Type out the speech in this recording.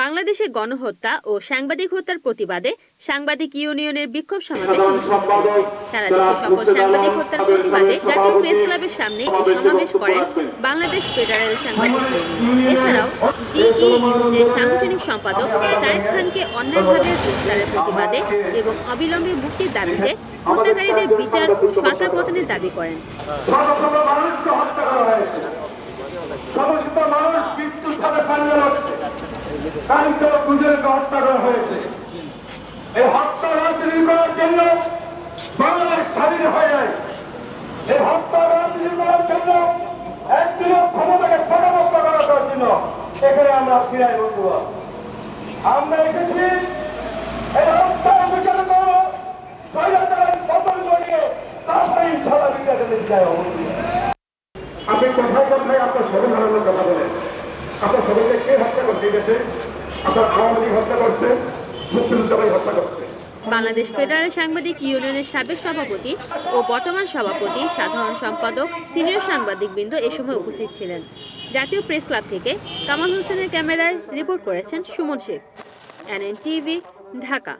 বাংলাদেশে গণহত্যা ও সাংবাদিক হত্যার প্রতিবাদে সাংবাদিক ইউনিয়নের বিক্ষোভ সমাবেশ অনুষ্ঠিত হয়েছে। সারা দেশে সকল সাংবাদিক হত্যার প্রতিবাদে জাতীয় প্রেস ক্লাবের সামনে এই সমাবেশ করেন বাংলাদেশ ফেডারেল সাংবাদিক এছাড়াও ডিইইউজের সাংগঠনিক সম্পাদক সাইদ খানকে অন্যায়ভাবে গ্রেফতারের প্রতিবাদে এবং অবিলম্বে মুক্তির দাবিতে হত্যাকারীদের বিচার ও সরকার পতনের দাবি করেন। কালকে দুজনকে হত্যা করা হয়েছে। এই হত্যা রাজনীতি করার জন্য বাংলাদেশ স্বাধীন হয়ে যায়। এই হত্যা রাজনীতি করার জন্য একদিনের ক্ষমতাকে ফটামুক্ত করার জন্য এখানে আমরা ফিরাই বন্ধু আমরা এসেছি এই হত্যার বিচার করব। পতন ঘটিয়ে তারপরে বিচারের দিকে অবস্থিত আপনি কোথায় কোথায় আপনার সংবিধানের কথা বলেন? আপনার সবাইকে কে হত্যা করতে গেছে? বাংলাদেশ ফেডারেল সাংবাদিক ইউনিয়নের সাবেক সভাপতি ও বর্তমান সভাপতি, সাধারণ সম্পাদক, সিনিয়র সাংবাদিকবৃন্দ এ সময় উপস্থিত ছিলেন। জাতীয় প্রেস ক্লাব থেকে কামাল হোসেনের ক্যামেরায় রিপোর্ট করেছেন Suman Sheikh. NN TV, Dhaka.